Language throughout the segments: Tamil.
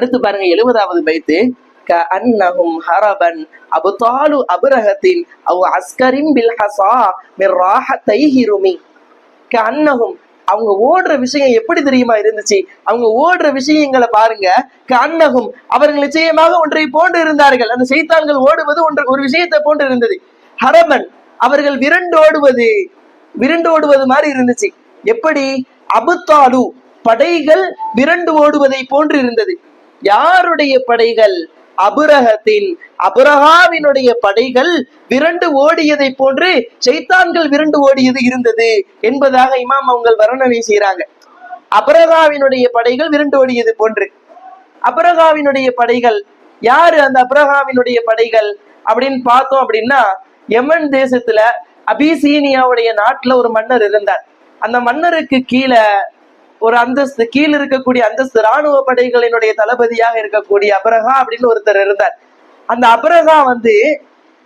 அடுத்து பாருங்க எழுபதாவது பைத்து. க அன்னஹும் ஹரபன் அபுதாலு அபுரகத்தின் அவ் அஸ்கரின் பில் ஹசா மிர் ராஹத்தைஹி க அன்னஹும் அவங்க ஓடுற விஷயம் எப்படி தெரியுமா இருந்துச்சு? அவங்க ஓடுற விஷயங்களை பாருங்க. க அன்னஹும் அவர்கள் நிச்சயமாக ஒன்றை போன்று இருந்தார்கள். அந்த செய்தான்கள் ஓடுவது ஒன்று ஒரு விஷயத்தை போன்று இருந்தது. ஹரபன் அவர்கள் விரண்டோடுவது விரண்டோடுவது மாதிரி இருந்துச்சு. எப்படி? அபுத்தாலு படைகள் விரண்டு ஓடுவதை போன்று இருந்தது. யாருடைய படைகள்? அபுரகத்தின் அபுரகாவினுடைய படைகள் விரண்டு ஓடியதை போன்று சைத்தான்கள் விரண்டு ஓடியது இருந்தது என்பதாக இமாம் அவங்க வர்ணனை செய்யறாங்க அபரகாவினுடைய படைகள் விரண்டு ஓடியது போன்று. அபரகாவினுடைய படைகள் யாரு அந்த அபரகாவினுடைய படைகள் அப்படின்னு பார்த்தோம் அப்படின்னா யமன் தேசத்துல அபிசீனியாவுடைய நாட்டுல ஒரு மன்னர் இருந்தார். அந்த மன்னருக்கு கீழே ஒரு அந்தஸ்து கீழ் இருக்கக்கூடிய அந்தஸ்து ராணுவ படைகளினுடைய தளபதியாக இருக்கக்கூடிய அபரகா அப்படின்னு ஒருத்தர் இருந்தார். அந்த அபரகா வந்து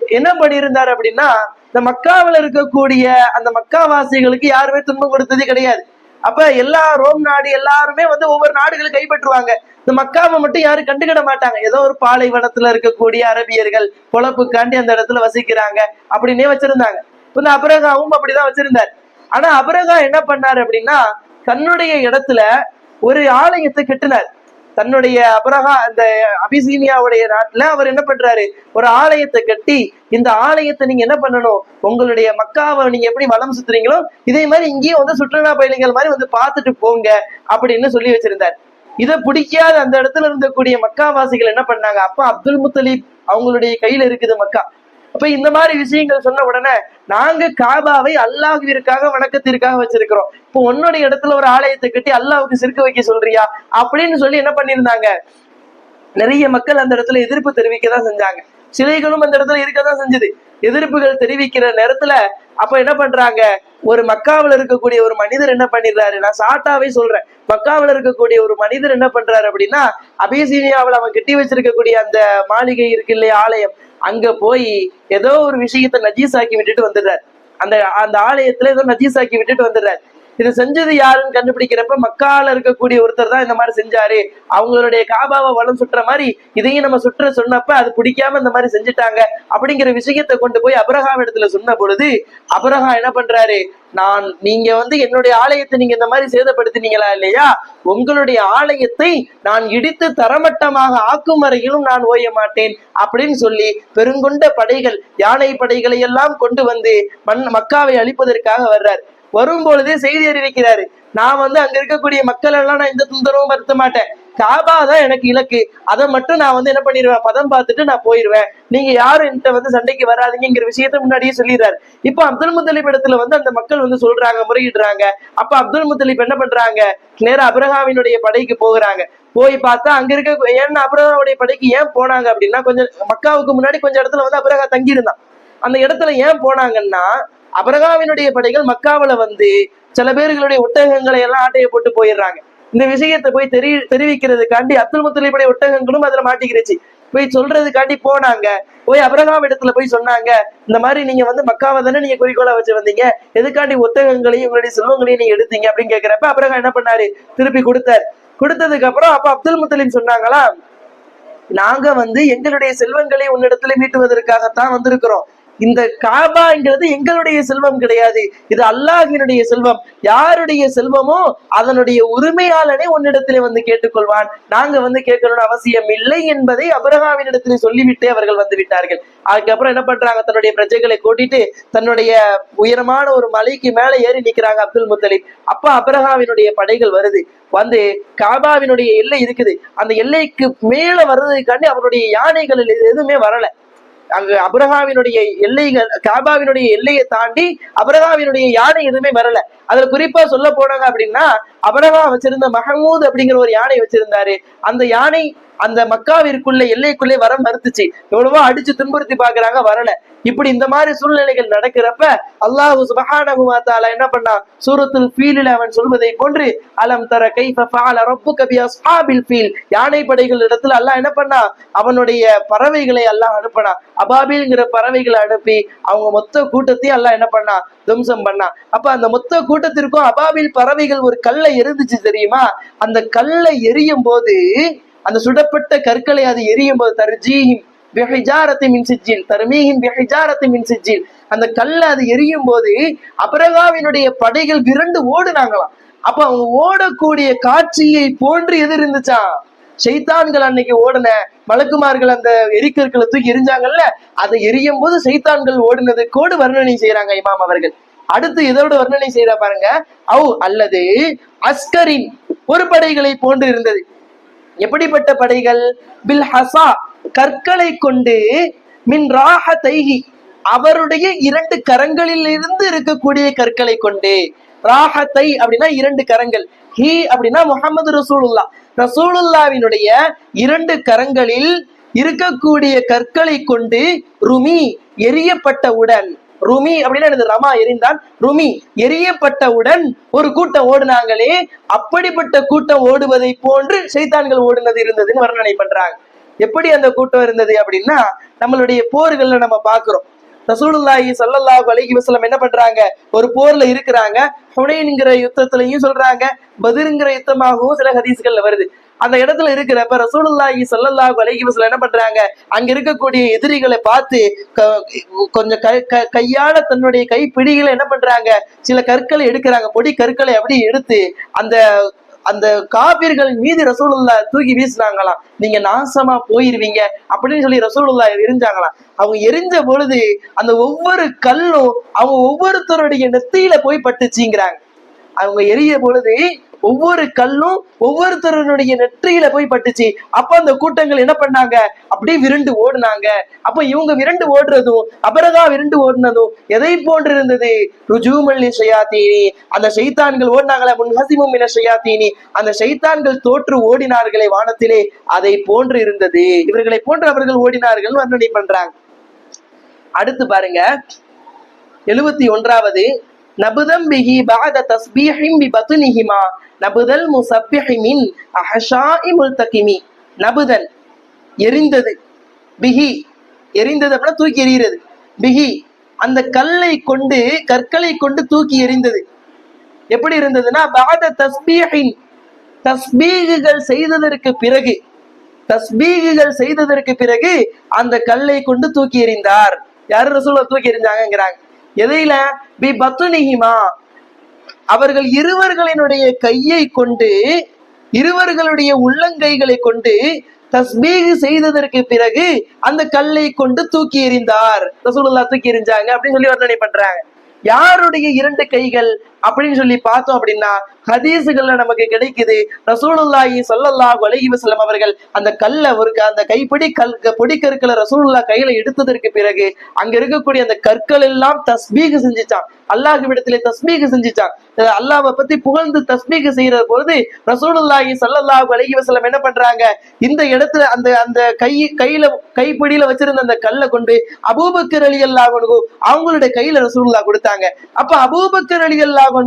என்ன பண்ணியிருந்தார் அப்படின்னா இந்த மக்காவில் இருக்கக்கூடிய அந்த மக்காவாசிகளுக்கு யாருமே துன்பம் கொடுத்ததே கிடையாது. அப்ப எல்லா ரோம் நாடு எல்லாருமே வந்து ஒவ்வொரு நாடுகளும் கைப்பற்றுவாங்க. இந்த மக்காவை மட்டும் யாரும் கண்டுக்கிட மாட்டாங்க. ஏதோ ஒரு பாலைவனத்துல இருக்கக்கூடிய அரபியர்கள் பொழப்புக்காண்டி அந்த இடத்துல வசிக்கிறாங்க அப்படின்னே வச்சிருந்தாங்க. இந்த அபரகாவும் அப்படிதான் வச்சிருந்தார். ஆனா அபரகா என்ன பண்ணாரு அப்படின்னா தன்னுடைய இடத்துல ஒரு ஆலயத்தை கட்டினார். தன்னுடைய அபரகா அந்த அபிசீனியாவுடைய நாட்டுல அவர் என்ன பண்றாரு? ஒரு ஆலயத்தை கட்டி இந்த ஆலயத்தை நீங்க என்ன பண்ணணும்? உங்களுடைய மக்காவை நீங்க எப்படி வளம் சுத்துறீங்களோ இதே மாதிரி இங்கேயும் வந்து சுற்றுலா பயணிகள் மாதிரி வந்து பார்த்துட்டு போங்க அப்படின்னு சொல்லி வச்சிருந்தார். இதை பிடிக்காத அந்த இடத்துல இருந்தக்கூடிய மக்காவாசிகள் என்ன பண்ணாங்க? அப்பா அப்துல் முத்தலீப் அவங்களுடைய கையில இருக்குது மக்கா. அப்ப இந்த மாதிரி விஷயங்கள் சொன்ன உடனே நாங்க காபாவை அல்லாஹுவிற்காக வணக்கத்திற்காக வச்சிருக்கிறோம். இப்போ உன்னுடைய இடத்துல ஒரு ஆலயத்தை கட்டி அல்லாவுக்கு சிறுக்க வைக்க சொல்றியா? அப்படின்னு சொல்லி என்ன பண்ணியிருந்தாங்க? நிறைய மக்கள் அந்த இடத்துல எதிர்ப்பு தெரிவிக்க தான் செஞ்சாங்க. சிலைகளும் அந்த இடத்துல இருக்க தான் செஞ்சது. எதிர்ப்புகள் தெரிவிக்கிற நேரத்துல அப்ப என்ன பண்றாங்க? ஒரு மக்காவுல இருக்கக்கூடிய ஒரு மனிதர் என்ன பண்ணிடுறாரு? நான் சாட்டாவே சொல்றேன். மக்காவுல இருக்கக்கூடிய ஒரு மனிதர் என்ன பண்றாரு அப்படின்னா அபிசீனியாவில் அவன் கட்டி வச்சிருக்கக்கூடிய அந்த மாளிகை இருக்கு இல்லையா ஆலயம். அங்க போய் ஏதோ ஒரு விஷயத்த நஜீஸ் ஆக்கி விட்டுட்டு வந்துடுறாரு. அந்த அந்த ஆலயத்துல ஏதோ நஜீஸ் ஆக்கி விட்டுட்டு வந்துடுறாரு. இதை செஞ்சது யாருன்னு கண்டுபிடிக்கிறப்ப மக்கால இருக்கக்கூடிய ஒருத்தர் தான் இந்த மாதிரி செஞ்சாரு. அவங்களுடைய காபாவை வளம் சுற்றுற மாதிரி இதையும் நம்ம சுற்ற சொன்னப்ப அது பிடிக்காம இந்த மாதிரி செஞ்சுட்டாங்க அப்படிங்கிற விஷயத்தை கொண்டு போய் அபரகா இடத்துல சொன்ன பொழுது அபரகா என்ன பண்றாரு? நான் நீங்க வந்து என்னுடைய ஆலயத்தை நீங்க இந்த மாதிரி சேதப்படுத்தினீங்களா இல்லையா? உங்களுடைய ஆலயத்தை நான் இடித்து தரமட்டமாக ஆக்கும் வரையிலும் நான் ஓய மாட்டேன் அப்படின்னு சொல்லி பெருங்கொண்ட படைகள் யானை படைகளை எல்லாம் கொண்டு வந்து மண் மக்காவை அழிப்பதற்காக வர்றார். வரும் பொழுதே செய்தி அறிவிக்கிறாரு. நான் வந்து அங்க இருக்கக்கூடிய மக்கள் எல்லாம் நான் எந்த தொந்தரவும் வருத்த மாட்டேன். காபா தான் எனக்கு இலக்கு. அதை மட்டும் நான் வந்து என்ன பண்ணிடுவேன் பதம் பார்த்துட்டு நான் போயிடுவேன் நீங்க யாரும் என்கிட்ட வந்து சண்டைக்கு வராதீங்கிற விஷயத்த முன்னாடியே சொல்லிடுறாரு. இப்போ அப்துல் முத்தலிப் இடத்துல வந்து அந்த மக்கள் வந்து சொல்றாங்க முறையிடுறாங்க. அப்ப அப்துல் முத்தலிப் என்ன பண்றாங்க? நேரா அப்ரஹாமினுடைய படைக்கு போகிறாங்க. போய் பார்த்தா அங்க இருக்க ஏன்னா அப்ரஹாவுடைய படைக்கு ஏன் போனாங்க அப்படின்னா கொஞ்சம் மக்காவுக்கு முன்னாடி கொஞ்சம் இடத்துல வந்து அப்ரஹா தங்கியிருந்தான். அந்த இடத்துல ஏன் போனாங்கன்னா அபரகாவினுடைய படைகள் மக்காவுல வந்து சில பேர்களுடைய ஒட்டகங்களை எல்லாம் ஆட்டையை போட்டு போயிடுறாங்க. இந்த விஷயத்தை போய் தெரி தெரிவிக்கிறதுக்காண்டி அப்துல் முத்தலிபுடைய ஒட்டகங்களும் அதுல மாட்டிக்கிடுச்சு போய் சொல்றதுக்காண்டி போனாங்க. போய் அபரகாம் இடத்துல போய் சொன்னாங்க இந்த மாதிரி நீங்க வந்து மக்காவை தானே நீங்க குறிக்கோளா வச்சு வந்தீங்க? எதுக்காண்டி ஒத்தகங்களையும் உங்களுடைய செல்வங்களையும் நீங்க எடுத்தீங்க? அப்படின்னு கேக்குறப்ப அபரகாம் என்ன பண்ணாரு? திருப்பி கொடுத்தார். கொடுத்ததுக்கு அப்புறம் அப்ப அப்துல் முத்தலிம் சொன்னாங்களா நாங்க வந்து எங்களுடைய செல்வங்களை உன்னிடத்துல மீட்டுவதற்காகத்தான் வந்திருக்கிறோம். இந்த காபாங்கிறது எங்களுடைய செல்வம் கிடையாது. இது அல்லாஹினுடைய செல்வம். யாருடைய செல்வமோ அதனுடைய உரிமையாளனே உன்னிடத்திலே வந்து கேட்டுக்கொள்வான். நாங்க வந்து கேட்கணும்னு அவசியம் இல்லை என்பதை அபரகாவினிடத்திலே சொல்லிவிட்டே அவர்கள் வந்து விட்டார்கள். அதுக்கப்புறம் என்ன பண்றாங்க? தன்னுடைய பிரஜைகளை கூட்டிட்டு தன்னுடைய உயரமான ஒரு மலைக்கு மேல ஏறி நிக்கிறாங்க அப்துல் முத்தலிப். அப்ப அபரகாவினுடைய படைகள் வருது. வந்து காபாவினுடைய எல்லை இருக்குது. அந்த எல்லைக்கு மேல வர்றதுக்காண்டி அவருடைய யானைகள் எதுவுமே வரல. அங்கு அபரகாவினுடைய எல்லைகள் காபாவினுடைய எல்லையை தாண்டி அபரகாவினுடைய யானை எதுவுமே வரல. அதுல குறிப்பா சொல்ல போனாங்க அப்படின்னா அபரகா வச்சிருந்த மஹமூத் அப்படிங்கிற ஒரு யானை வச்சிருந்தாரு. அந்த யானை அந்த மக்காவிற்குள்ள எல்லைக்குள்ளே வர மறுத்துச்சு. எவ்வளவோ அடிச்சு துன்புறுத்தி பாக்குறாங்க வரல. இப்படி இந்த மாதிரி சூழ்நிலைகள் நடக்கிறப்ப அல்லாஹு சுபஹானஹு என்ன பண்ணா? சூரத்துல் ஃபீலில் அவன் சொல்வதை போன்று அலம் தர கை ஃபஅல ரப்புக பி ஃபீல். யானை படைகள் இடத்துல அல்லாஹ் என்ன பண்ணா? அவனுடைய பறவைகளை அல்லாஹ் அனுப்பினா அபாபில்ங்கிற பறவைகளை அனுப்பி அவங்க மொத்த கூட்டத்தையும் அல்லாஹ் என்ன பண்ணா? துவம்சம் பண்ணா. அப்ப அந்த மொத்த கூட்டத்திற்கும் அபாபில் பறவைகள் ஒரு கல்லை எரிந்துச்சு தெரியுமா? அந்த கல்லை எரியும் போது அந்த சுடப்பட்ட கற்களை அது எரியும் போது தர்ஜீஹிம் பிஹிஜாரத்தி மின் தர்மீகின் தர்மீஹிம் பிஹிஜாரத்தி அந்த கல்ல அது எரியும் போது அபரகாவினுடைய படைகள் விரண்டு ஓடுனாங்களாம். அப்ப அவங்க ஓடக்கூடிய காட்சியை போன்று எது இருந்துச்சான் செய்தான்கள் அன்னைக்கு ஓடின மலக்குமார்கள் அந்த எரிக்கற்களை தூக்கி எரிஞ்சாங்கல்ல அதை எரியும் போது சைத்தான்கள் ஓடினது கோடு வர்ணனை செய்யறாங்க இமாம் அவர்கள். அடுத்து இதோட வர்ணனை செய்யற பாருங்க. அவு அல்லது அஸ்கரின் ஒரு படைகளை போன்று இருந்தது. எப்படிப்பட்ட படைகள்? பில் ஹசா கற்களை கொண்டு மின் ராஹ தைஹி அவருடைய இரண்டு கரங்களில் இருந்து இருக்கக்கூடிய கற்களை கொண்டு. ராஹத்தை அப்படின்னா இரண்டு கரங்கள். ஹி அப்படின்னா முகமது ரசூலுல்லா ரசூலுல்லாவினுடைய இரண்டு கரங்களில் இருக்கக்கூடிய கற்களை கொண்டு ருமி எரியப்பட்டவுடன் ருமி அப்படின்னா எனது ரமா எரிந்தான் ருமி எரியப்பட்டவுடன் ஒரு கூட்டம் ஓடுனாங்களே அப்படிப்பட்ட கூட்டம் ஓடுவதை போன்று சைத்தான்கள் ஓடுனது இருந்ததுன்னு வர்ணனை பண்றாங்க. எப்படி அந்த கூட்டம் இருந்தது அப்படின்னா நம்மளுடைய போர்கள்ல நம்ம பாக்குறோம் ரசூலுல்லாஹி ஸல்லல்லாஹு அலைஹி வஸல்லம் என்ன பண்றாங்க? ஒரு போர்ல இருக்கிறாங்க. ஹுனைன்கிற யுத்தத்திலையும் சொல்றாங்க. பதிருங்கிற யுத்தமாகவும் சில ஹதீஸ்கள்ல வருது. அந்த இடத்துல இருக்கிறப்ப ரசூலுல்லாஹி ஸல்லல்லாஹு அலைஹி வஸல்லம் என்ன பண்றாங்க? அங்க இருக்கக்கூடிய எதிரிகளை பார்த்து கொஞ்சம் க- கையால தன்னுடைய கைப்பிடிகளை என்ன பண்றாங்க? சில கற்களை எடுக்கிறாங்க. பொடி கற்களை அப்படி எடுத்து அந்த அந்த காபிர்கள் மீது ரசூலுல்லா தூக்கி வீசினாங்களாம் நீங்க நாசமா போயிருவீங்க அப்படின்னு சொல்லி ரசூலுல்லா எரிஞ்சாங்களாம் அவங்க எரிஞ்ச பொழுது அந்த ஒவ்வொரு கல்லும் அவங்க ஒவ்வொருத்தருடைய நெத்தியில போய் பட்டுச்சுங்கிறாங்க. அவங்க எரிய பொழுது ஒவ்வொரு கல்லும் ஒவ்வொருத்தருடைய நெற்றியில போய் பட்டுச்சு. அப்ப அந்த கூட்டங்கள் என்ன பண்ணாங்க? அப்படியே விருண்டு ஓடுனாங்க. அப்ப இவங்க விரண்டு ஓடுறதும் அபரதா விரண்டு ஓடுனதும் எதை போன்று இருந்தது ருஜூமல்லி ஷயாத்தீனி. அந்த சைத்தான்கள் ஓடினாங்களே முன்ஹசிமும் என ஷயாத்தீனி. அந்த சைத்தான்கள் தோற்று ஓடினார்களே வானத்திலே அதை போன்று இருந்தது இவர்களை போன்று அவர்கள் ஓடினார்கள் வர்ணனை பண்றாங்க. அடுத்து பாருங்க. எழுபத்தி ஒன்றாவது. நபுதம் பிஹி பாத தஸ்பீஹிம் பி பத்துனிஹிமா. நபுதல் முசப்பிஹிமின் அஹஷாஇ முல்தகிமி. நபுதல் எரிந்தது. பிஹி எரிந்தது அப்படின்னா தூக்கி எறிகிறது. பிஹி அந்த கல்லை கொண்டு கற்களை கொண்டு தூக்கி எறிந்தது. எப்படி இருந்ததுன்னா பாத தஸ்பீஹின் தஸ்பீகுகள் செய்ததற்கு பிறகு தஸ்பீகுகள் செய்ததற்கு பிறகு அந்த கல்லை கொண்டு தூக்கி எறிந்தார். யாரு ரசூலை தூக்கி எறிஞ்சாங்கங்கிறாங்க. எதையில? பி பத்துனிஹிமா அவர்கள் இருவர்களினுடைய கையை கொண்டு இருவர்களுடைய உள்ளங்கைகளை கொண்டு தஸ்மீகு செய்ததற்கு பிறகு அந்த கல்லை கொண்டு தூக்கி எறிந்தார். ரசூலுல்லா தூக்கி எறிஞ்சாங்க அப்படின்னு சொல்லி வர்ணனை பண்றாங்க. யாருடைய இரண்டு கைகள் அப்படின்னு சொல்லி பார்த்தோம் அப்படின்னா ஹதீஸுகள்ல நமக்கு கிடைக்குது. ரசூலுல்லாஹி சொல்லல்லா அலைஹி வசலம் அவர்கள் அந்த கல்ல ஒரு க- அந்த கைப்பிடி கல் பொடி கற்களை ரசூலுல்லா கையில எடுத்ததற்கு பிறகு அங்க இருக்கக்கூடிய அந்த கற்கள் எல்லாம் தஸ்மீக செஞ்சுச்சான் அல்லாஹ்விடத்திலே தஸ்மீக செஞ்சுச்சான் அல்லாவை பத்தி புகழ்ந்து தஸ்மீக செய்யற பொழுது ரசூலுல்லாஹி சல்லல்லாஹு அலஹி வசலம் என்ன பண்றாங்க? இந்த இடத்துல அந்த அந்த கை கையில கைப்பிடியில வச்சிருந்த அந்த கல்லை கொண்டு அபூபக்கர் அலி அல்லாஹ் அவங்களுடைய கையில ரசூலுல்லா கொடுத்தாங்க. அப்ப அபூபக்கர் அலி அல்லாஹ்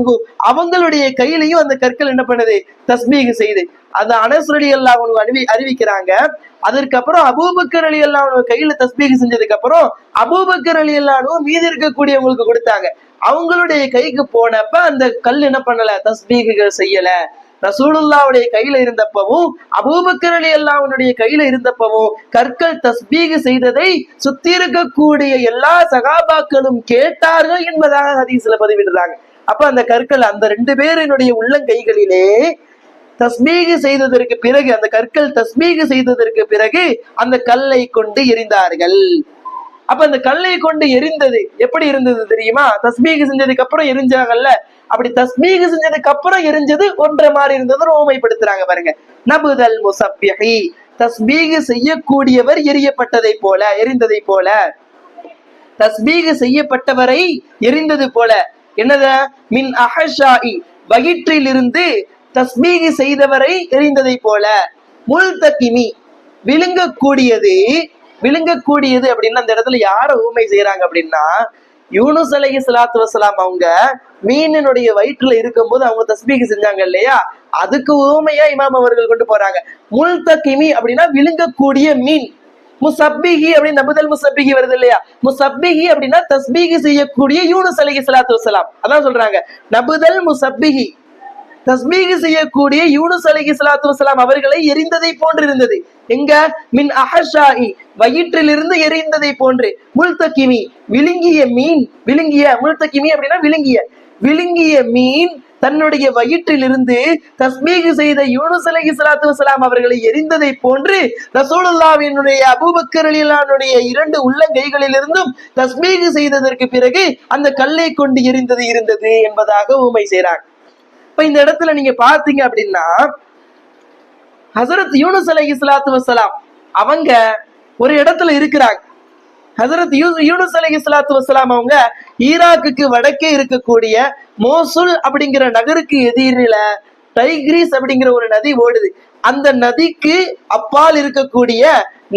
அவங்களுடைய கையிலையும் அந்த கற்கள் என்ன பண்ணுது? தஸ்மீக செய்து. அந்த அனஸ் அலி அல்லாஹ் அறிவி அறிவிக்கிறாங்க. அதற்கப்புறம் அபூபக்கர் அலி அல்லாஹ் கையில தஸ்மீக செஞ்சதுக்கு அப்புறம் அபூபக்கர் அலி அல்லாஹ் மீதி இருக்கக்கூடியவங்களுக்கு கொடுத்தாங்க. அவங்களுடைய கைக்கு போனப்ப அந்த கல் என்ன பண்ணல? தஸ்பீகுகள் செய்யல. ரசூலுல்லாவுடைய கையில இருந்தப்பவும் அபூபக்கர் அலி அல்லாஹ்வுடைய கையில இருந்தப்பவும் கற்கள் தஸ்பீக செய்ததை சுத்தி இருக்கக்கூடிய எல்லா சகாபாக்களும் கேட்டார்கள் என்பதாக ஹதீஸ்ல பதிவிடுறாங்க. அப்ப அந்த கற்கள் அந்த ரெண்டு பேரினுடைய உள்ளங்கைகளிலே தஸ்மீக செய்ததற்கு பிறகு அந்த கற்கள் தஸ்மீக செய்ததற்கு பிறகு அந்த கல்லை கொண்டு எரிந்தார்கள். அப்ப அந்த கல்லை கொண்டு எரிந்தது எப்படி இருந்தது தெரியுமா? தஸ்மீக செஞ்சதுக்கு அப்புறம் எரிஞ்சாங்கல்ல? அப்படி தஸ்மீக செஞ்சதுக்கு அப்புறம் எரிஞ்சது ஒன்றை மாதிரி இருந்தது ஓமைப்படுத்துறாங்க பாருங்க. நபுதல் முசப்பிஹி. தஸ்மீக செய்யக்கூடியவர் எரியப்பட்டதை போல எரிந்ததை போல. தஸ்பீக செய்யப்பட்டவரை எரிந்தது போல. என்னத? மின் அஹஷாஇ. வயிற்றிலிருந்து தஸ்மீக செய்தவரை எரிந்ததை போல. முல்தகிமி. விழுங்கக்கூடியது விழுங்கக்கூடியது அப்படின்னா அந்த இடத்துல யார ஊமை செய்யறாங்க அப்படின்னா யூனுஸ் அலைஹி சலாத்து வசலாம் அவங்க மீனினுடைய வயிற்றுல இருக்கும்போது அவங்க தஸ்பீக்கு செஞ்சாங்க இல்லையா? அதுக்கு ஊமையா இமாம் அவர்கள் கொண்டு போறாங்க. முல்தகிமி அப்படின்னா விழுங்கக்கூடிய மீன். முசப்பிகி அப்படின்னு நபுதல் முசப்பிகி வருது இல்லையா? முசப்பிகி அப்படின்னா தஸ்பீகி செய்யக்கூடிய யூனுஸ் அலைஹி சலாத்து வசலாம் அதான் சொல்றாங்க. நபுதல் முசப்பிகி தஸ்மீக செய்யக்கூடிய யூனுஸ் அலைஹி சலாத்து வஸலாம் அவர்களை எரிந்ததை போன்றிருந்தது எங்க? மின் அஹஷாஹி வயிற்றிலிருந்து எரிந்ததை போன்று. முல்தக்கிமி விழுங்கிய மீன் விழுங்கிய முல்தக்கிமி அப்படின்னா விழுங்கிய. விழுங்கிய மீன் தன்னுடைய வயிற்றிலிருந்து தஸ்மீக செய்த யூனுஸ் அலைஹி சலாத்து வசலாம் அவர்களை எரிந்ததை போன்று ரசூலுல்லாவினுடைய அபூபக்கர் இரண்டு இரண்டு உள்ளங்கைகளிலிருந்தும் தஸ்மீக செய்ததற்கு பிறகு அந்த கல்லை கொண்டு எரிந்தது இருந்தது என்பதாக ஊமை செய்றாங்க. இப்ப இந்த இடத்துல நீங்க பாத்தீங்க அப்படின்னா ஹசரத் யூனுஸ் அலை இஸ்லாத்து வசலாம் அவங்க ஒரு இடத்துல இருக்கிறாங்க. ஹசரத் யூ யூனுஸ் அலை இஸ்லாத்து வசலாம் அவங்க ஈராக்குக்கு வடக்கே இருக்கக்கூடிய மோசுல் அப்படிங்கிற நகருக்கு எதிரில டைக்ரீஸ் அப்படிங்கிற ஒரு நதி ஓடுது. அந்த நதிக்கு அப்பால் இருக்கக்கூடிய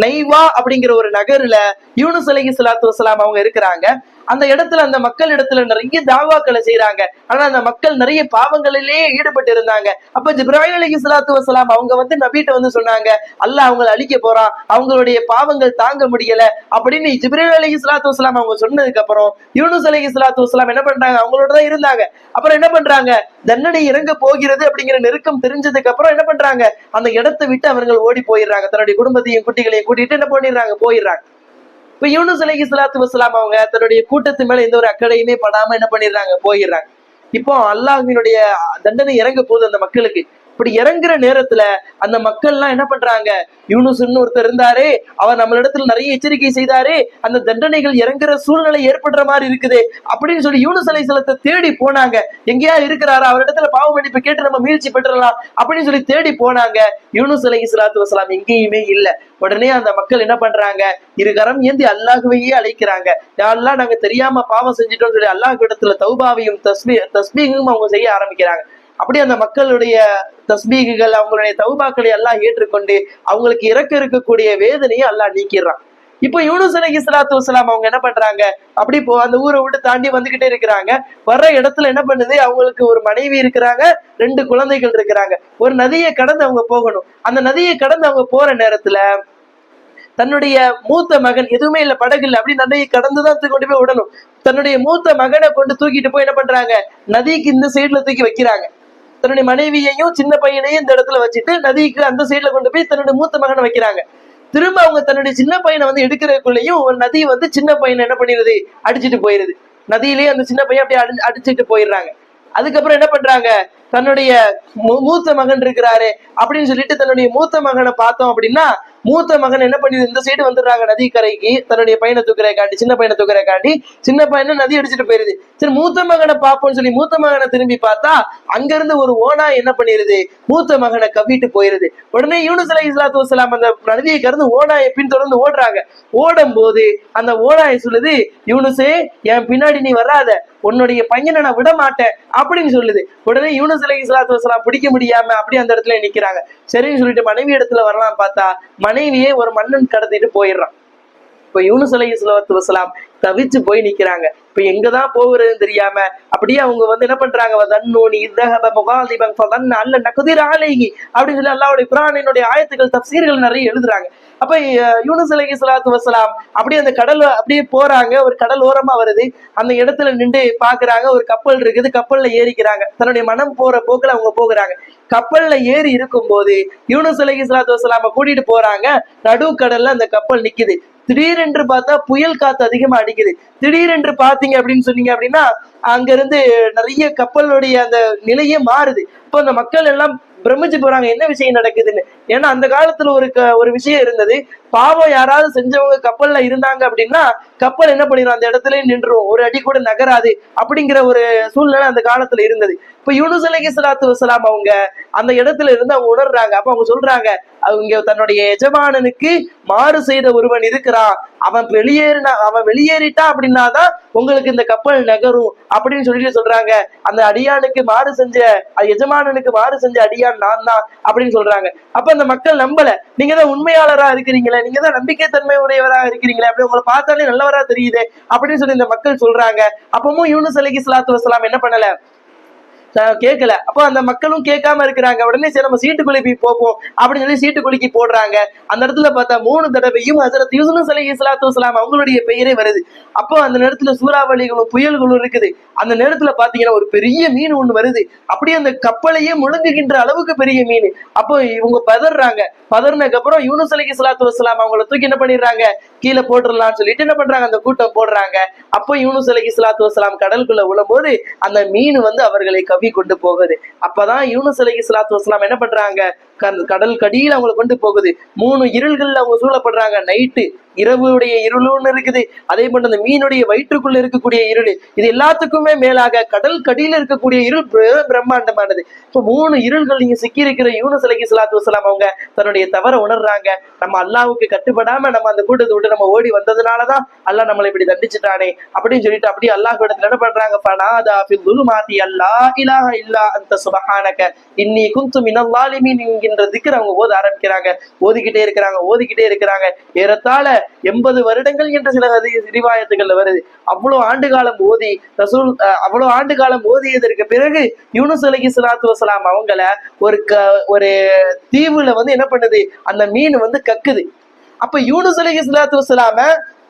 நைவா அப்படிங்கிற ஒரு நகர்ல யூனுஸ் அலைஹி ஸலாத்து வசலாம் அவங்க இருக்கிறாங்க. அந்த இடத்துல அந்த மக்கள் இடத்துல நிறைய தாவாக்களை செய்யறாங்க ஆனா அந்த மக்கள் நிறைய பாவங்களிலேயே ஈடுபட்டு இருந்தாங்க அப்ப ஜிப்ராஹிம் அலி இஸ்லாத்து வசலாம் அவங்க வந்து நபீட்ட வந்து சொன்னாங்க அல்லாஹ் அவங்களை அழிக்க போறான். அவங்களுடைய பாவங்கள் தாங்க முடியல. அப்படின்னு ஜிப்ரீல் அலி இஸ்லாத்து வசலாம் அவங்க சொன்னதுக்கு அப்புறம் யூனுஸ் அலி இஸ்லாத்து வசலாம் என்ன பண்றாங்க? அவங்களோட தான் இருந்தாங்க. அப்புறம் என்ன பண்றாங்க? தண்டனை இறங்க போகிறது அப்படிங்கிற நெருக்கம் தெரிஞ்சதுக்கு அப்புறம் என்ன பண்றாங்க? அந்த இடத்தை விட்டு அவர்கள் ஓடி போயிடுறாங்க. தன்னுடைய குடும்பத்தையும் குட்டிகளையும் கூட்டிட்டு என்ன பண்ணிடுறாங்க? போயிடுறாங்க. இப்ப யூனுஸ் அலைஹி சலாத்து வசலாம் அவங்க தன்னுடைய கூட்டத்து மேல எந்த ஒரு அக்கறையுமே படாம என்ன பண்ணிடுறாங்க? போயிடுறாங்க. இப்போ அல்லாஹினுடைய தண்டனை இறங்க போகுது அந்த மக்களுக்கு. இப்படி இறங்குற நேரத்துல அந்த மக்கள்லாம் என்ன பண்றாங்க? யூனுசுன்னு ஒருத்தர் இருந்தாரே அவர் நம்மளிடத்துல நிறைய எச்சரிக்கை செய்தாரே அந்த தண்டனைகள் இறங்குற சூழ்நிலை ஏற்படுற மாதிரி இருக்குது. அப்படின்னு சொல்லி யூனுஸ் அலைஹிஸ்ஸலாத்தை தேடி போனாங்க. எங்கேயா இருக்கிறாரா? அவரிடத்துல பாவ மன்னிப்பு கேட்டு நம்ம மீழ்ச்சி பெற்றலாம் அப்படின்னு சொல்லி தேடி போனாங்க. யூனுஸ் சலாத்து வசலாம் எங்கேயுமே இல்ல. உடனே அந்த மக்கள் என்ன பண்றாங்க? இருகரம் ஏந்தி அல்லாஹுவையே அழைக்கிறாங்க. யாரெல்லாம் நாங்க தெரியாம பாவம் செஞ்சிட்டோம்னு சொல்லி அல்லாஹ் இடத்துல தௌபாவையும் தஸ்மி தஸ்மீகும் அவங்க செய்ய ஆரம்பிக்கிறாங்க. அப்படி அந்த மக்களுடைய தஸ்பீகுகள் அவங்களுடைய தௌபாக்களை எல்லாம் ஏற்றுக்கொண்டு அவங்களுக்கு இறக்க இருக்கக்கூடிய வேதனையை எல்லாம் நீக்கிடுறான். இப்போ யூனுஸ் அலி இஸ்லாத்து வஸலாம் அவங்க என்ன பண்றாங்க? அப்படி போ அந்த ஊரை விட்டு தாண்டி வந்துகிட்டே இருக்கிறாங்க. வர்ற இடத்துல என்ன பண்ணுது? அவங்களுக்கு ஒரு மனைவி இருக்கிறாங்க ரெண்டு குழந்தைகள் இருக்கிறாங்க. ஒரு நதியை கடந்து அவங்க போகணும். அந்த நதியை கடந்து அவங்க போற நேரத்துல தன்னுடைய மூத்த மகன் எதுவுமே இல்ல படகு இல்ல அப்படி நதியை கடந்துதான் தூக்கி கொண்டு போய் விடணும். தன்னுடைய மூத்த மகனை கொண்டு தூக்கிட்டு போய் என்ன பண்றாங்க? நதிக்கு இந்த சைடுல தூக்கி வைக்கிறாங்க. தன்னுடைய மனைவியையும் சின்ன பையனையும் இந்த இடத்துல வச்சுட்டு நதிக்கு அந்த சைடுல கொண்டு போய் தன்னுடைய மூத்த மகனை வைக்கிறாங்க. திரும்ப அவங்க தன்னுடைய சின்ன பையனை வந்து எடுக்கிறதுக்குள்ளேயும் ஒரு நதி வந்து சின்ன பையனை என்ன பண்ணிடுது? அடிச்சிட்டு போயிருது. நதியிலேயே அந்த சின்ன பையன் அப்படியே அடி அடிச்சிட்டு போயிடுறாங்க. அதுக்கப்புறம் என்ன பண்றாங்க? தன்னுடைய மூ- மூத்த மகன் இருக்கிறாரு அப்படின்னு சொல்லிட்டு தன்னுடைய மூத்த மகனை பார்த்தோம் அப்படின்னா மூத்த மகன் என்ன பண்ணி இந்த சைடு வந்துடுறாங்க நதிக்கரைக்கு. தன்னுடைய பையனை தூக்குறதை காண்டி சின்ன பையனை தூக்குறதை காண்டி சின்ன பையனை நதி அடிச்சிட்டு போயிருது. சரி மூத்த மகனை பார்ப்போம்னு சொல்லி மூத்த மகனை திரும்பி பார்த்தா அங்க இருந்து ஒரு ஓனா என்ன பண்ணிருது? மூத்த மகனை கவ்விட்டு போயிருது. உடனே யூனுஸ் அலைஹி இஸ்லாத்து வஸலாம் அந்த நதியை கறந்து ஓனாயை பின்தொடர்ந்து ஓடுறாங்க. ஓடும் போது அந்த ஓனாயை சொல்லுது யூனுஸே என் பின்னாடி நீ வராத. உன்னுடைய பையனை நான் விட மாட்டேன் அப்படின்னு சொல்லுது. உடனே யூனஸ் அலி இஸ்லாத்து வசலாம் பிடிக்க முடியாம அப்படியே அந்த இடத்துல நிக்கிறாங்க. சரின்னு சொல்லிட்டு மனைவி இடத்துல வரலாம் பார்த்தா மனைவியே ஒரு மன்னன் கடத்திட்டு போயிடுறான். இப்ப யூனுஸ் அலி இஸ்லாத்து வசலாம் தவிச்சு போய் நிக்கிறாங்க. இப்ப எங்கதான் போகிறதுன்னு தெரியாம அப்படியே அவங்க வந்து என்ன பண்றாங்க? வதன்னூனி இதஹப முகாதிபன் அல்ல நகுதிர அலைஹி அப்படின்னு சொல்லி அல்லாவுடைய குர்ஆனினுடைய ஆயத்துக்கள் தப்சீர்கள் நிறைய எழுதுறாங்க. அப்ப அஹ், யூனுஸ் அலைஹி ஸலாத்து அப்படியே அந்த கடல் அப்படியே போறாங்க. ஒரு கடல் ஓரமா வருது. அந்த இடத்துல நின்று பாக்குறாங்க ஒரு கப்பல் இருக்குது. கப்பல்ல ஏறிக்கிறாங்க. தன்னுடைய மனம் போற போக்குல அவங்க போகிறாங்க. கப்பல்ல ஏறி இருக்கும்போது யூனுஸ் அலகி சலாத்து வசலாம கூட்டிட்டு போறாங்க. நடுக்கடல்ல அந்த கப்பல் நிக்குது. திடீரென்று பார்த்தா புயல் காத்து அதிகமா அடிக்குது. திடீரென்று பாத்தீங்க அப்படின்னு சொன்னீங்க அப்படின்னா அங்க இருந்து நிறைய கப்பலுடைய அந்த நிலையே மாறுது. இப்போ அந்த மக்கள் எல்லாம் பிரமிச்சு போறாங்க. என்ன விஷயம் நடக்குதுன்னு? ஏன்னா அந்த காலத்துல ஒரு ஒரு விஷயம் இருந்தது. பாவம் யாராவது செஞ்சவங்க கப்பல்ல இருந்தாங்க அப்படின்னா கப்பல் என்ன பண்ணிடும் அந்த இடத்துல நின்றுவோம் ஒரு அடி கூட நகராது அப்படிங்கிற ஒரு சூழ்நிலை அந்த காலத்துல இருந்தது. இப்ப யூனுஸ் அலகி சலாத்து வசலாம் அவங்க அந்த இடத்துல இருந்து அவங்க உணர்றாங்க. அப்ப அவங்க சொல்றாங்க அவங்க தன்னுடைய எஜமானனுக்கு மாறு செய்த ஒருவன் இருக்கிறான். அவன் வெளியேறினா அவன் வெளியேறிட்டா அப்படின்னாதான் உங்களுக்கு இந்த கப்பல் நகரும் அப்படின்னு சொல்லிட்டு சொல்றாங்க. அந்த அடியானுக்கு மாறு செஞ்ச எஜமானனுக்கு மாறு செஞ்ச அடியான் நான் தான் அப்படின்னு சொல்றாங்க. அப்ப அந்த மக்கள் நம்பல. நீங்க தான் உண்மையாளரா இருக்கிறீங்களே. நீங்க தான் நம்பிக்கை தன்மை உடையவராக இருக்கிறீங்களே அப்படி உங்களை பார்த்தாலே நல்லவரா தெரியுது அப்படின்னு சொல்லி இந்த மக்கள் சொல்றாங்க. அப்பவும் யூனுஸ் அலைஹி சலாத்து வசலாம் என்ன பண்ணல? கேட்கல அப்போ அந்த மக்களும் கேட்காம இருக்கிறாங்க. உடனே சரி நம்ம சீட்டு குலுக்கி போப்போம் அப்படின்னு சொல்லி சீட்டு குலுக்கி போடுறாங்க. அந்த இடத்துல பார்த்தா மூணு தடவையும் ஹசரத் யூசுனு அலி இஸ்லாத்து வஸ்லாம் அவங்களுடைய பெயரே வருது. அப்போ அந்த நேரத்துல சூறாவளிகளும் புயல்களும் இருக்குது. அந்த நேரத்துல பாத்தீங்கன்னா ஒரு பெரிய மீன் ஒண்ணு வருது. அப்படியே அந்த கப்பலையே முழுங்குகின்ற அளவுக்கு பெரிய மீன். அப்போ இவங்க பதறாங்க. பதறினதுக்கு அப்புறம் யூனுஸ் அலி இஸ்லாத்து வஸ்லாம் அவங்கள தூக்கி என்ன பண்ணிடுறாங்க? கீழே போட்டுடலாம்னு சொல்லிட்டு என்ன பண்றாங்க? அந்த கூட்டம் போடுறாங்க. அப்போ யூனுஸ் அலி இஸ்லாத்து வஸ்லாம் கடலுக்குள்ள விழும்போது அந்த மீன் வந்து அவர்களை கவி கொண்டு போகுது அப்பதான் யூனுஸ் அலி இஸ்லாத்து வஸ்லாம் என்ன பண்றாங்க? கடல் கடியில் அவங்களை கொண்டு போகுது. மூணு இருள்கள்ல அவங்க சூழப்படுறாங்க. நைட்டு இரவுடைய இருளுன்னு இருக்குது. அதே போன்று அந்த மீனுடைய வயிற்றுக்குள்ள இருக்கக்கூடிய இருள். இது எல்லாத்துக்குமே மேலாக கடல் கடியில் இருக்கக்கூடிய இருள் பிரம்மாண்டமானது. இப்போ மூணு இருள்கள் நீங்க சிக்கி இருக்கிற யூனஸ் அலகி சலாத்து வசலாம் அவங்க தன்னுடைய தவற உணர்றாங்க. நம்ம அல்லாவுக்கு கட்டுப்படாம நம்ம அந்த கூட்டத்தை விட்டு நம்ம ஓடி வந்ததுனாலதான் அல்லாஹ் நம்மளை இப்படி தண்டிச்சுட்டானே அப்படின்னு சொல்லிட்டு அப்படியே அல்லாஹ் இடத்துல என்ன பண்றாங்க? ஃபனாதா ஃபில் துலுமாத்தி அல்லா இலாஹ இல்லா அந்த சுபஹானக. இன்னி குந்து மினல் அப்படின்ற திக்கர் அவங்க ஓத ஆரம்பிக்கிறாங்க. ஓதிக்கிட்டே இருக்கிறாங்க ஓதிக்கிட்டே இருக்கிறாங்க. ஏறத்தாழ எண்பது வருடங்கள் என்ற சில ஹதீஸ் ரிவாயத்துகள்ல வருது. அவ்வளோ ஆண்டு காலம் ஓதி ரசூல் அவ்வளோ ஆண்டு காலம் ஓதியதற்கு பிறகு யூனுஸ் அலகி சலாத்து வசலாம் அவங்கள ஒரு க ஒரு தீவுல வந்து என்ன பண்ணுது? அந்த மீன் வந்து கக்குது. அப்ப யூனுஸ் அலகி சலாத்து வசலாம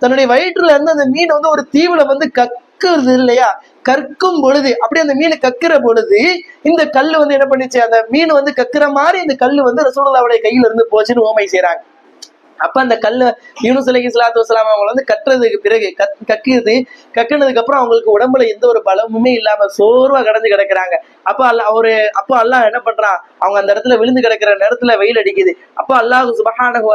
தன்னுடைய வயிற்றுல இருந்து அந்த மீன் வந்து ஒரு தீவுல வந்து கக்குது இல்லையா? கற்கும் பொழுது அப்படியே அந்த மீன் கக்குற பொழுது இந்த கல்லு வந்து என்ன பண்ணிச்சு? அந்த மீன் வந்து கக்குற மாதிரி இந்த கல்லு வந்து ரசூலுல்லாவுடைய கையில இருந்து போச்சுன்னு ஓமை செய்யறாங்க அப்ப அந்த கல்ல யூனுஸ் அலைஹி ஸலாத்து வஸலாம் அவங்க வந்து கட்டுறதுக்கு பிறகு கத் கக்குது கக்குனதுக்கு அப்புறம் அவங்களுக்கு உடம்புல எந்த ஒரு பலமுமே இல்லாம சோர்வா கடந்து கிடக்குறாங்க. அப்போ அல்ல அவரு அப்போ அல்லாஹ் என்ன பண்றான் அவங்க அந்த இடத்துல விழுந்து கிடக்குற நேரத்துல வெயில் அடிக்குது. அப்போ அல்லாஹ் சுபஹானஹு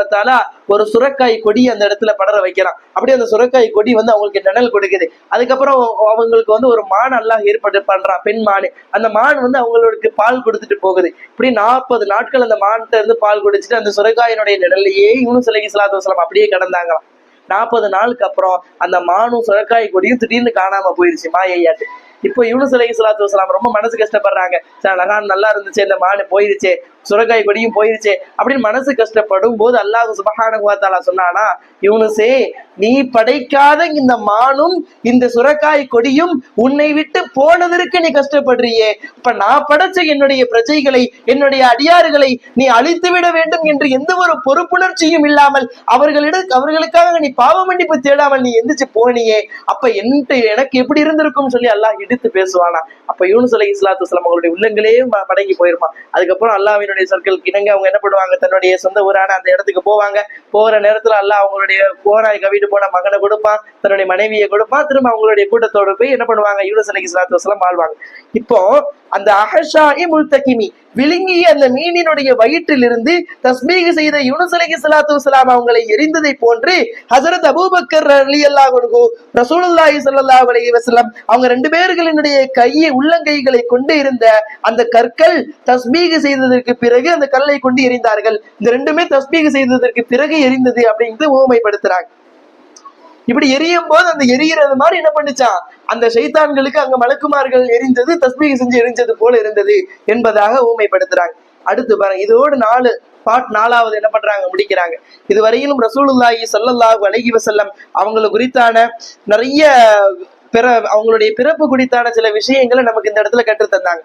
ஒரு சுரக்காய் கொடி அந்த இடத்துல படர வைக்கிறான். அப்படியே அந்த சுரக்காய் கொடி வந்து அவங்களுக்கு நிழல் கொடுக்குது. அதுக்கப்புறம் அவங்களுக்கு வந்து ஒரு மான் அல்லாஹ் ஏற்பட்டு பண்றான் பெண் மான். அந்த மான் வந்து அவங்களுக்கு பால் கொடுத்துட்டு போகுது. இப்படி நாற்பது நாட்கள் அந்த மான்கிட்ட இருந்து பால் குடிச்சிட்டு அந்த சுரக்காயினுடைய நிழல்லையே யூனுஸ் சிலகி சலாத்து வஸலாம் அப்படியே கடந்தாங்களாம். நாற்பது நாளுக்கு அப்புறம் அந்த மானும் சுரக்காய் கொடியும் திடீர்னு காணாம போயிருச்சு மாயையாட்டு. இப்போ யூனுஸ் அலைஹி ஸலாத்து வஸலாம் ரொம்ப மனசு கஷ்டப்படுறாங்க. சார் நகான் நல்லா இருந்துச்சு இந்த மானு போயிருச்சு. சுரக்காய் கொடியும் போயிருச்சே அப்படின்னு மனசு கஷ்டப்படும் போது அல்லாஹ் சுபஹானஹு சொன்னானா யூனுசே நீ படைக்காத இந்த மானும் இந்த சுரக்காய் கொடியும் உன்னை விட்டு போனதற்கு நீ கஷ்டப்படுறியே. இப்ப நான் படைச்ச என்னுடைய பிரஜைகளை என்னுடைய அடியார்களை நீ அழித்து விட வேண்டும் என்று எந்த ஒரு பொறுப்புணர்ச்சியும் இல்லாமல் அவர்களிடம் அவர்களுக்காக நீ பாவ மன்னிப்பு தேடாமல் நீ எந்திரிச்சு போனியே. அப்ப என்கிட்ட எனக்கு எப்படி இருந்திருக்கும் சொல்லி அல்லாஹ் இடித்து பேசுவானா. அப்ப யூனுஸ் அலைஹி இஸ்லாத்து அவங்களுடைய உள்ளங்களே படங்கி மடங்கி போயிருமா. அதுக்கப்புறம் அல்லாஹ்வினுடைய சொற்களுக்கு இணங்க அவங்க என்ன பண்ணுவாங்க? தன்னுடைய சொந்த ஊரான அந்த இடத்துக்கு போவாங்க. போற நேரத்துல அல்ல அவங்களுடைய போராய் கவிட்டு போன மகனை கொடுப்பான் தன்னுடைய மனைவியை கொடுப்பான் திரும்ப அவங்களுடைய கூட்டத்தோட போய் என்ன பண்ணுவாங்க? யூனஸ் அலைஹி ஸலாத்து வாழ்வாங்க. இப்போ அந்த அஹஷாஇ முல்தகிமி விழுங்கிய அந்த மீனினுடைய வயிற்றிலிருந்து தஸ்மீக செய்த யூனுஸ் அலைஹி ஸலாத்து வஸலாம் அவங்களை எரிந்ததை போன்று ஹசரத் அபூபக்கர் அலி அல்லா கொடுகு ரசூலுல்லாஹி சல்லா அலி வசலம் அவங்க ரெண்டு பேர்களினுடைய கையை உள்ளங்கைகளை கொண்டு இருந்த அந்த கற்கள் தஸ்மீக செய்ததற்கு பிறகு அந்த கல்லை கொண்டு எரிந்தார்கள். இந்த ரெண்டுமே தஸ்மீக செய்ததற்கு பிறகு எரிந்தது அப்படின்ட்டு ஊமைப்படுத்துறாங்க. இப்படி எரியும் போது அந்த எரியிறது மாதிரி என்ன பண்ணுச்சான்? அந்த சைத்தான்களுக்கு அங்க மலக்குமார்கள் எரிந்தது தஸ்மீக செஞ்சு எரிஞ்சது போல இருந்தது என்பதாக ஊமைப்படுத்துறாங்க. அடுத்து பாருங்க இதோடு நாலு பாட் நாலாவது என்ன பண்றாங்க? முடிக்கிறாங்க. இதுவரையிலும் ரசூலுல்லாஹி சல்லல்லாஹு அலஹி வசல்லம் அவங்களை குறித்தான நிறைய பிற அவங்களுடைய பிறப்பு குறித்தான சில விஷயங்களை நமக்கு இந்த இடத்துல கற்றுத்தந்தாங்க.